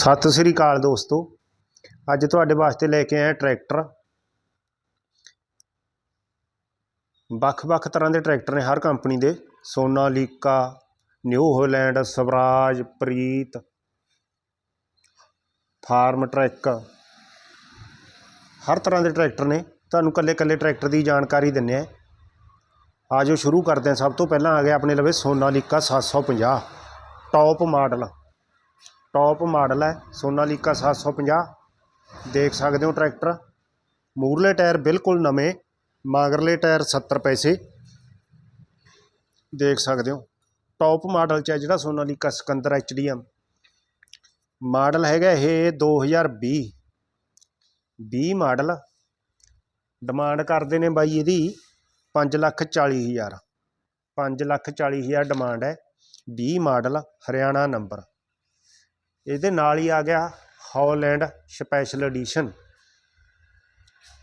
ਸਤਿ ਸ੍ਰੀ ਅਕਾਲ ਦੋਸਤੋ। ਅੱਜ ਤੁਹਾਡੇ ਵਾਸਤੇ ਲੈ ਕੇ ਆਇਆ ਟਰੈਕਟਰ। ਵੱਖ-ਵੱਖ ਤਰ੍ਹਾਂ ਦੇ ਟਰੈਕਟਰ ਨੇ ਹਰ ਕੰਪਨੀ ਦੇ। Sonalika New Holland, Swaraj, Preet, Farmtrac. ਹਰ ਤਰ੍ਹਾਂ ਦੇ ਟਰੈਕਟਰ ਨੇ। ਤੁਹਾਨੂੰ ਕੱਲੇ-ਕੱਲੇ ਟਰੈਕਟਰ ਦੀ ਜਾਣਕਾਰੀ ਦਿੰਨੇ ਆ ਆਜੋ ਸ਼ੁਰੂ ਕਰਦੇ ਹਾਂ। ਸਭ ਤੋਂ ਪਹਿਲਾਂ ਆ ਗਿਆ ਆਪਣੇ ਲਵੇ Sonalika 750 top model top model ਹੈ, ਸੋਨਾਲੀਕਾ 750 ਦੇਖ ਸਕਦੇ ਹੋ ਟਰੈਕਟਰ। ਮੂਰਲੇ ਟਾਇਰ ਬਿਲਕੁਲ ਨਵੇਂ, ਮਾਗਰਲੇ ਟਾਇਰ 70 ਪੈਸੇ। ਦੇਖ ਸਕਦੇ ਹੋ, ਟੌਪ ਮਾਡਲ ਚ ਹੈ ਜਿਹੜਾ ਸੋਨਾਲੀਕਾ ਸਿਕੰਦਰ ਐਚਡੀਐਮ ਮਾਡਲ ਹੈਗਾ ਇਹ 2020 20 ਮਾਡਲ। ਡਿਮਾਂਡ ਕਰਦੇ ਨੇ ਬਾਈ ਇਹਦੀ 5 ਲੱਖ 40 ਹਜ਼ਾਰ। 5 ਲੱਖ 40 ਹਜ਼ਾਰ ਡਿਮਾਂਡ ਹੈ। 20 ਮਾਡਲ, ਹਰਿਆਣਾ ਨੰਬਰ। ਇਹਦੇ ਨਾਲ ਹੀ ਆ ਗਿਆ ਹੌਲੈਂਡ ਸਪੈਸ਼ਲ ਐਡੀਸ਼ਨ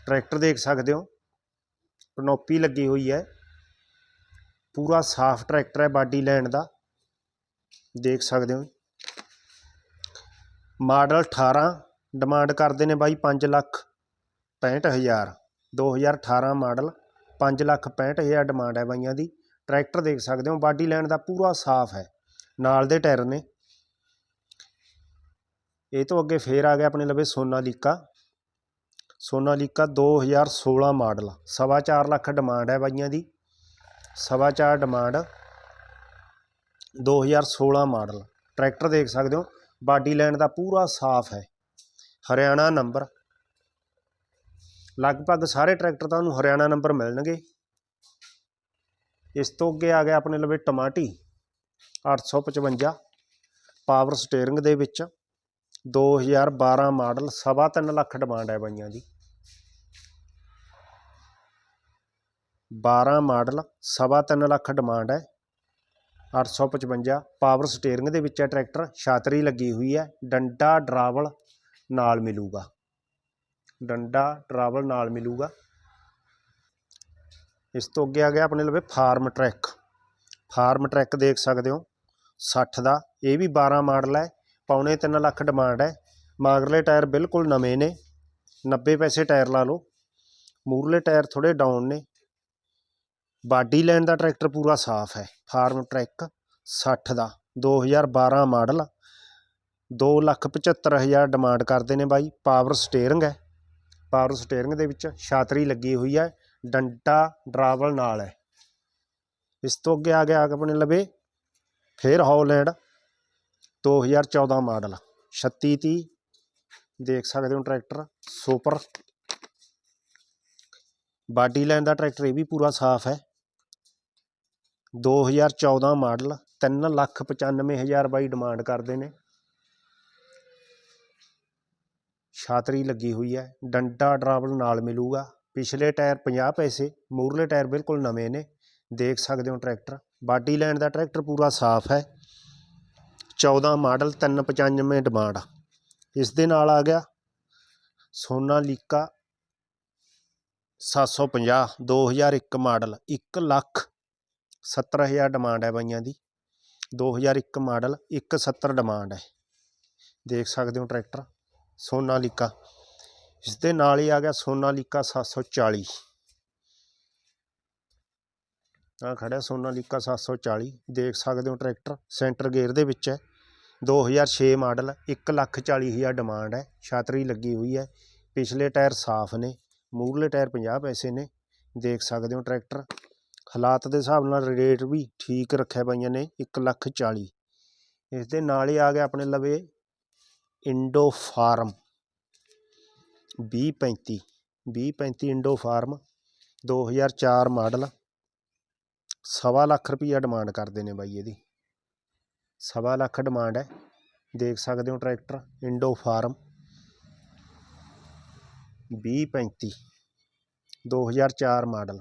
ਟਰੈਕਟਰ ਦੇਖ ਸਕਦੇ ਹੋ, ਪਨੋਪੀ ਲੱਗੀ ਹੋਈ ਹੈ। ਪੂਰਾ ਸਾਫ਼ ਟਰੈਕਟਰ ਹੈ ਬਾਡੀ ਲੈਂਡ ਦਾ। ਦੇਖ ਸਕਦੇ ਹੋ। ਮਾਡਲ 18 ਡਿਮਾਂਡ ਕਰਦੇ ਨੇ ਬਾਈ 5 ਲੱਖ 65 ਹਜ਼ਾਰ। 2018 ਮਾਡਲ 5 ਲੱਖ 65 ਹਜ਼ਾਰ ਡਿਮਾਂਡ ਹੈ ਬਾਈਆਂ ਦੀ। ਟਰੈਕਟਰ ਦੇਖ ਸਕਦੇ ਹੋ, ਬਾਡੀ ਲੈਂਡ ਦਾ ਪੂਰਾ ਸਾਫ਼ ਹੈ। ਨਾਲ ਦੇ ਟਾਇਰ ਨੇ। ਇਹ ਤੋਂ ਅੱਗੇ ਫੇਰ ਆ ਗਿਆ ਆਪਣੇ ਲਵੇ ਸੋਨਾਲੀਕਾ। ਸੋਨਾਲੀਕਾ 2016 ਮਾਡਲ, ਸਵਾ ਚਾਰ ਲੱਖ ਡਿਮਾਂਡ ਹੈ ਬਾਈਆਂ ਦੀ। ਸਵਾ ਚਾਰ ਡਿਮਾਂਡ 2016 ਮਾਡਲ। ਟਰੈਕਟਰ ਦੇਖ ਸਕਦੇ ਹੋ, ਬਾਡੀ ਲੈਣ ਦਾ ਪੂਰਾ ਸਾਫ਼ ਹੈ। ਹਰਿਆਣਾ ਨੰਬਰ। ਲਗਭਗ ਸਾਰੇ ਟਰੈਕਟਰ ਤੁਹਾਨੂੰ ਹਰਿਆਣਾ ਨੰਬਰ ਮਿਲਣਗੇ। ਇਸ ਤੋਂ ਅੱਗੇ ਆ ਗਿਆ ਆਪਣੇ ਲਵੇ ਟਮਾਟੀ 855 ਪਾਵਰ ਸਟੀਅਰਿੰਗ ਦੇ ਵਿੱਚ। 2012 ਮਾਡਲ ਸਵਾ ਤਿੰਨ ਲੱਖ ਡਿਮਾਂਡ ਹੈ ਬਾਈਆਂ ਦੀ। 12 ਮਾਡਲ ਸਵਾ ਤਿੰਨ ਲੱਖ ਡਿਮਾਂਡ ਹੈ। 855 ਪਾਵਰ ਸਟੀਅਰਿੰਗ ਦੇ ਵਿੱਚ ਹੈ ਟਰੈਕਟਰ, ਛਾਤਰੀ ਲੱਗੀ ਹੋਈ ਹੈ। ਡੰਡਾ ਡਰਾਵਲ ਨਾਲ ਮਿਲੂਗਾ। ਡੰਡਾ ਡਰਾਵਲ ਨਾਲ ਮਿਲੂਗਾ। ਇਸ ਤੋਂ ਅੱਗੇ ਆ ਗਿਆ ਆਪਣੇ ਲਵੇ ਫਾਰਮ ਟਰੈਕ। ਫਾਰਮ ਟਰੈਕ ਦੇਖ ਸਕਦੇ ਹੋ। 60 ਦਾ, ਇਹ ਵੀ 12 ਮਾਡਲ ਹੈ। ਪੌਣੇ 3 ਲੱਖ ਡਿਮਾਂਡ ਹੈ। ਮਾਗਰਲੇ ਟਾਇਰ ਬਿਲਕੁਲ ਨਵੇਂ ਨੇ। 90 ਪੈਸੇ ਟਾਇਰ ਲਾ ਲਓ। ਮੂਰਲੇ ਟਾਇਰ ਥੋੜੇ ਡਾਊਨ ਨੇ। ਬਾਡੀ ਲੈਣ ਦਾ ਟਰੈਕਟਰ ਪੂਰਾ ਸਾਫ਼ ਹੈ। ਫਾਰਮ ਟਰੈਕ 60 ਦਾ। 2012 ਮਾਡਲ। 275000 ਡਿਮਾਂਡ ਕਰਦੇ ਨੇ ਬਾਈ। ਪਾਵਰ ਸਟੀਅਰਿੰਗ ਹੈ। ਪਾਵਰ ਸਟੀਅਰਿੰਗ ਦੇ ਵਿੱਚ ਛਾਤਰੀ ਲੱਗੀ ਹੋਈ ਹੈ। ਡੰਡਾ ਡਰਾਵਲ ਨਾਲ ਹੈ। ਇਸ ਤੋਂ ਅੱਗੇ ਆ ਗਿਆ ਆਪਣੇ ਲਵੇ। ਫੇਰ ਹੌਲੈਂਡ। 2014 ਮਾਡਲ 3630 ਦੇਖ ਸਕਦੇ ਹੋ ਟਰੈਕਟਰ, ਸੁਪਰ। ਬਾਡੀ ਲਾਈਨ ਦਾ ਟਰੈਕਟਰ ਇਹ ਵੀ ਪੂਰਾ ਸਾਫ਼ ਹੈ। 2014 ਮਾਡਲ 3 ਲੱਖ 95000 ਬਾਈ ਡਿਮਾਂਡ ਕਰਦੇ ਨੇ। ਛਾਤਰੀ ਲੱਗੀ ਹੋਈ ਹੈ, ਡੰਡਾ ਡਰਾਵਲ ਨਾਲ ਮਿਲੂਗਾ। ਪਿਛਲੇ ਟਾਇਰ 50 ਪੈਸੇ ਮੂਰਲੇ ਟਾਇਰ ਬਿਲਕੁਲ ਨਵੇਂ ਨੇ, ਦੇਖ ਸਕਦੇ ਹੋ ਟਰੈਕਟਰ। ਬਾਡੀ ਲਾਈਨ ਦਾ ਟਰੈਕਟਰ ਪੂਰਾ ਸਾਫ਼ ਹੈ। 14 ਮਾਡਲ 395 ਡਿਮਾਂਡ ਇਸ ਦੇ ਨਾਲ ਆ ਗਿਆ ਸੋਨਾਲੀਕਾ 750 2001 ਮਾਡਲ। 1 ਲੱਖ 70000 ਡਿਮਾਂਡ ਹੈ ਬਾਈਆਂ ਦੀ। 2001 ਮਾਡਲ 170 ਡਿਮਾਂਡ ਹੈ। ਦੇਖ ਸਕਦੇ ਹੋ ਟਰੈਕਟਰ ਸੋਨਾਲੀਕਾ ਇਸ ਦੇ ਨਾਲ ਹੀ ਆ ਗਿਆ ਸੋਨਾਲੀਕਾ 740 ਆ ਖੜਿਆ ਸੋਨਾਲੀਕਾ 740 ਦੇਖ ਸਕਦੇ ਹੋ ਟਰੈਕਟਰ ਸੈਂਟਰ ਗੇਅਰ ਦੇ ਵਿੱਚ ਹੈ। 2006 ਮਾਡਲ 1 ਲੱਖ 40 ਹਜ਼ਾਰ ਡਿਮਾਂਡ ਹੈ। ਛਾਤਰੀ ਲੱਗੀ ਹੋਈ ਹੈ। ਪਿਛਲੇ ਟਾਇਰ ਸਾਫ਼ ਨੇ ਮੂਰਲੇ ਟਾਇਰ 50 ਪੈਸੇ ਨੇ। ਦੇਖ ਸਕਦੇ ਹੋ ਟਰੈਕਟਰ, ਹਾਲਾਤ ਦੇ ਹਿਸਾਬ ਨਾਲ ਰੇਟ ਵੀ ਠੀਕ ਰੱਖਿਆ ਪਈਆਂ ਨੇ 1 ਲੱਖ 40 ਇਸ ਦੇ ਨਾਲ ਹੀ ਆ ਗਿਆ ਆਪਣੇ ਲਵੇ Indo Farm 2035 2035 Indo Farm 2004 model. ਸਵਾ ਲੱਖ ਰੁਪਈਆ ਡਿਮਾਂਡ ਕਰਦੇ ਨੇ ਬਾਈ ਇਹਦੀ। ਸਵਾ ਲੱਖ ਡਿਮਾਂਡ ਹੈ। ਦੇਖ ਸਕਦੇ ਹੋ ਟਰੈਕਟਰ, ਇੰਡੋ ਫਾਰਮ। 2035 2004 ਮਾਡਲ।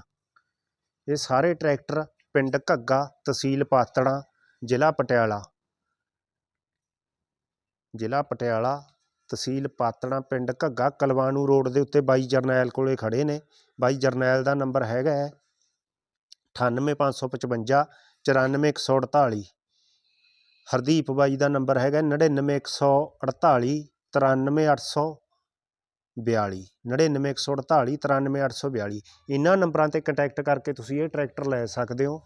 ਇਹ ਸਾਰੇ ਟਰੈਕਟਰ ਪਿੰਡ ਘੱਗਾ, ਤਹਿਸੀਲ ਪਾਤੜਾਂ ਜ਼ਿਲ੍ਹਾ ਪਟਿਆਲਾ। ਜ਼ਿਲ੍ਹਾ ਪਟਿਆਲਾ, ਤਹਿਸੀਲ ਪਾਤੜਾਂ ਪਿੰਡ ਘੱਗਾ, ਕਲਵਾਣੂ ਰੋਡ ਦੇ ਉੱਤੇ ਬਾਈ ਜਰਨੈਲ ਕੋਲੇ ਖੜੇ ਨੇ। ਬਾਈ ਜਰਨੈਲ ਦਾ ਨੰਬਰ ਹੈਗਾ ਹੈ। 98555 94148 ਹਰਦੀਪ ਬਾਈ ਦਾ ਨੰਬਰ ਹੈਗਾ 99148 93842 99148 93842 ਇਹਨਾਂ ਨੰਬਰਾਂ ਤੇ ਕੰਟੈਕਟ ਕਰਕੇ ਤੁਸੀਂ ਇਹ ਟਰੈਕਟਰ ਲੈ ਸਕਦੇ ਹੋ।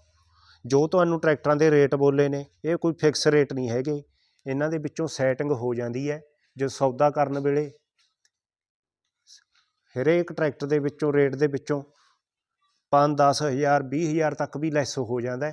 ਜੋ ਤੁਹਾਨੂੰ ਟਰੈਕਟਰਾਂ ਦੇ ਰੇਟ ਬੋਲੇ ਨੇ, ਇਹ ਕੋਈ ਫਿਕਸ ਰੇਟ ਨਹੀਂ ਹੈਗੇ। ਇਹਨਾਂ ਦੇ ਵਿੱਚੋਂ ਸੈਟਿੰਗ ਹੋ ਜਾਂਦੀ ਹੈ, ਜੋ ਸੌਦਾ ਕਰਨ ਵੇਲੇ। ਹਰੇਕ ਟਰੈਕਟਰ ਦੇ ਵਿੱਚੋਂ ਰੇਟ ਦੇ ਵਿੱਚੋਂ ਪੰਜ ਦਸ ਹਜ਼ਾਰ ਵੀਹ ਹਜ਼ਾਰ ਤੱਕ ਵੀ ਲੈਸ ਹੋ ਜਾਂਦਾ